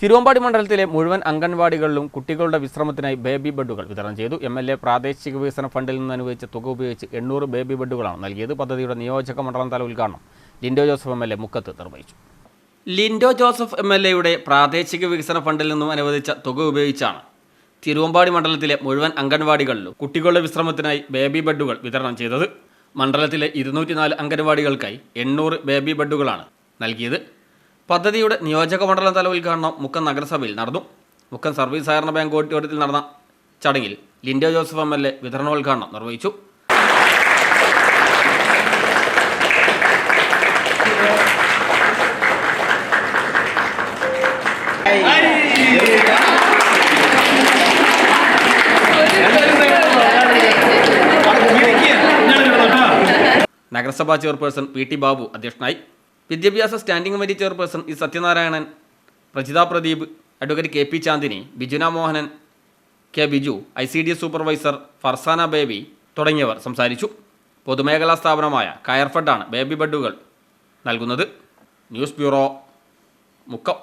തിരുവമ്പാടി മണ്ഡലത്തിലെ മുഴുവൻ അംഗൻവാടികളിലും കുട്ടികളുടെ വിശ്രമത്തിനായി ബേബി ബെഡുകൾ വിതരണം ചെയ്തു. എം എൽ എ പ്രാദേശിക വികസന ഫണ്ടിൽ നിന്ന് അനുവദിച്ച തുക ഉപയോഗിച്ച് എണ്ണൂറ് ബേബി ബെഡുകളാണ് നൽകിയത്. പദ്ധതിയുടെ നിയോജക മണ്ഡലം തല ഉദ്ഘാടനം Lindo Joseph M L A മുക്കത്ത് നിർവഹിച്ചു. ലിൻഡോ ജോസഫ് എം എൽ എയുടെ പ്രാദേശിക വികസന ഫണ്ടിൽ നിന്നും അനുവദിച്ച തുക ഉപയോഗിച്ചാണ് തിരുവമ്പാടി മണ്ഡലത്തിലെ മുഴുവൻ അംഗൻവാടികളിലും കുട്ടികളുടെ വിശ്രമത്തിനായി ബേബി ബെഡുകൾ വിതരണം ചെയ്തത്. മണ്ഡലത്തിലെ ഇരുന്നൂറ്റിനാല് അംഗൻവാടികൾക്കായി എണ്ണൂറ് ബേബി ബെഡുകളാണ് നൽകിയത്. പദ്ധതിയുടെ നിയോജക മണ്ഡലം തല ഉദ്ഘാടനം മുക്കം നഗരസഭയിൽ നടന്നു. മുക്കം സർവീസ് സഹകരണ ബാങ്ക് ഓഡിറ്റോറിയത്തിൽ നടന്ന ചടങ്ങിൽ Lindo Joseph M L A വിതരണോദ്ഘാടനം നിർവഹിച്ചു. നഗരസഭാ ചെയർപേഴ്സൺ പി ടി ബാബു അധ്യക്ഷനായി. വിദ്യാഭ്യാസ standing committee chairperson E Sathyanarayanan Prajitha Pradeep advocate K P Chandini Bijuna Mohanan K Biju I C D supervisor Farsana Baby തുടങ്ങിയവർ സംസാരിച്ചു. പൊതുമേഖലാ സ്ഥാപനമായ കയർഫെഡാണ് ബേബി ബെഡുകൾ നൽകുന്നത്. News bureau Mukkam.